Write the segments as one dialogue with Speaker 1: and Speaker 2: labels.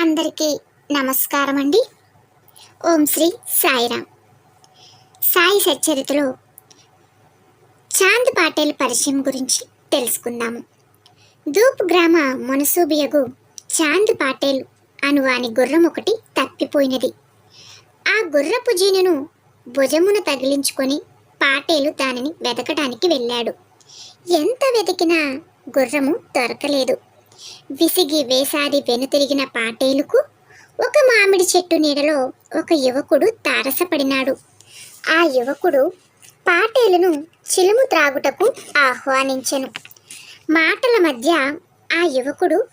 Speaker 1: అందరికీ నమస్కారం అండి ఓం శ్రీ సాయిరామ్. సాయి సచ్చరితలో చాంద్ పాటేల్ పరిచయం గురించి తెలుసుకుందాము. దూప్ గ్రామ మునసూబియగు చాంద్ పాటేల్ అను వాని గుర్రం ఒకటి తప్పిపోయినది. ఆ గుర్రపు జీనును భుజమున తగిలించుకొని పాటేలు దానిని వెతకడానికి వెళ్ళాడు. ఎంత వెతికినా గుర్రము దొరకలేదు. విసిగి వేసాది వెనుతిరిగిన పాటేలుకు ఒక మామిడి చెట్టు నీడలో ఒక యువకుడు తారసపడినాడు. ఆ యువకుడు పాటేలును చిలుము త్రాగుటకు ఆహ్వానించెను. మాటల మధ్య ఆ యువకుడు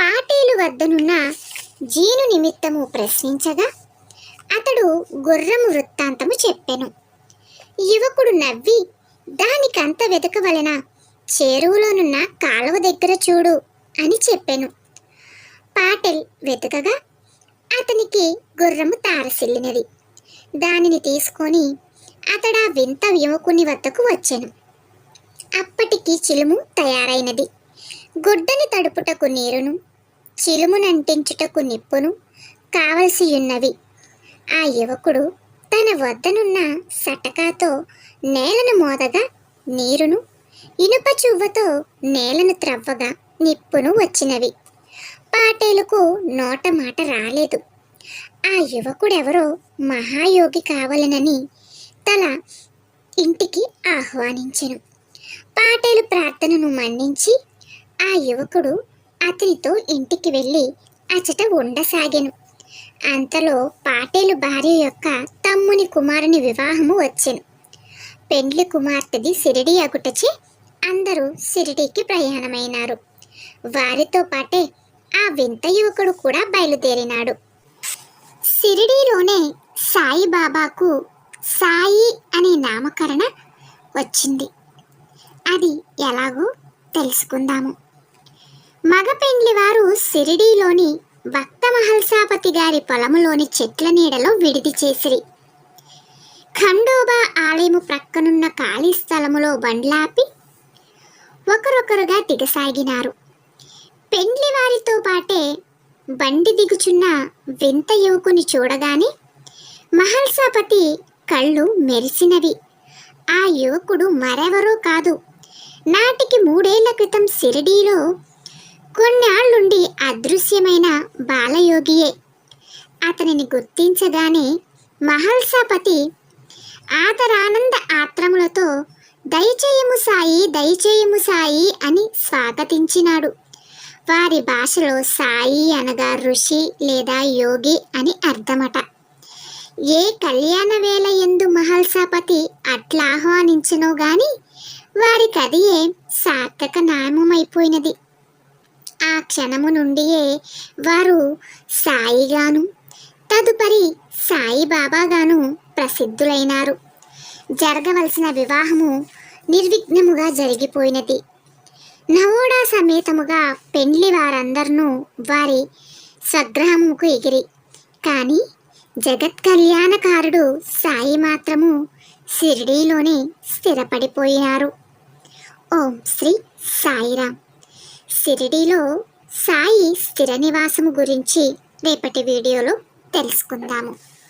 Speaker 1: పాటేలు వద్దనున్న జీను నిమిత్తము ప్రశ్నించగా అతడు గుర్రము వృత్తాంతము చెప్పెను. యువకుడు నవ్వి దానికంత వెతకవలన చేరువులోనున్న కాలువ దగ్గర చూడు. అని చెప్పాను. పాటెల్ వెతకగా అతనికి గుర్రము తారసిల్లినది. దానిని తీసుకొని అతడా వింత యువకుని వద్దకు వచ్చాను. అప్పటికి చిలుము తయారైనది. గుడ్డని తడుపుటకు నీరును చిలుమునంటించుటకు నిప్పును కావలసి ఉన్నవి ఆ యువకుడు తన వద్దనున్న సటకాతో నేలను మోదగా నీరును ఇనుప చువ్వతో నేలను త్రవ్వగా నిప్పును వచ్చినవి. పాటేలకు నోట మాట రాలేదు. ఆ యువకుడెవరో మహాయోగి కావాలనని తన ఇంటికి ఆహ్వానించెను. పాటేలు ప్రార్థనను మన్నించి ఆ యువకుడు అతనితో ఇంటికి వెళ్ళి అచట ఉండసాగాను. అంతలో పాటేలు భార్య యొక్క తమ్ముని కుమారుని వివాహము వచ్చెను. పెండ్లి కుమార్తెది సిరిడి అగుటచే అందరూ సిరిడికి ప్రయాణమైనారు. వారితో పాటే ఆ వింత యువకుడు కూడా బయలుదేరినాడు. సిరిడీలోనే సాయిబాబాకు సాయి అనే నామకరణ వచ్చింది. అది ఎలాగో తెలుసుకుందాము. మగ పెండ్లి వారు సిరిడీలోని భక్త మహల్సాపతి గారి పొలములోని చెట్ల నీడలో విడిది చేసిరి. ఖండోబా ఆలయము ప్రక్కనున్న ఖాళీ స్థలములో బండ్లాపి ఒకరొకరుగా దిగసాగినారు. పెండ్లి వారితో పాటే బండి దిగుచున్న వింత యువకుని చూడగానే మహల్సాపతి కళ్ళు మెరిసినవి. ఆ యువకుడు మరెవరో కాదు. నాటికి మూడేళ్ళ క్రితం సిరిడీలో కొన్నాళ్ళుండి అదృశ్యమైన బాలయోగియే. అతనిని గుర్తించగానే మహల్సాపతి ఆదరానంద ఆత్రములతో దయచేయము సాయి దయచేయము సాయి అని స్వాగతించినాడు. వారి భాషలో సాయి అనగా ఋషి లేదా యోగి అని అర్థమట. ఏ కళ్యాణ వేళ ఎందు మహల్సాపతి అట్లా ఆహ్వానించనో గాని వారికి అదియే సార్థక నామమైపోయినది. ఆ క్షణము నుండియే వారు సాయిగాను తదుపరి సాయిబాబాగాను ప్రసిద్ధులైనారు. జరగవలసిన వివాహము నిర్విఘ్నముగా జరిగిపోయినది. నవోడా సమేతముగా పెండ్లి వారందరినూ వారి స్వగ్రహముకు ఎగిరి. కానీ జగత్ కళ్యాణకారుడు సాయి మాత్రము షిరిడీలోనే స్థిరపడిపోయినారు. ఓం శ్రీ సాయిరామ్. షిరిడీలో సాయి స్థిర నివాసము గురించి రేపటి వీడియోలో తెలుసుకుందాము.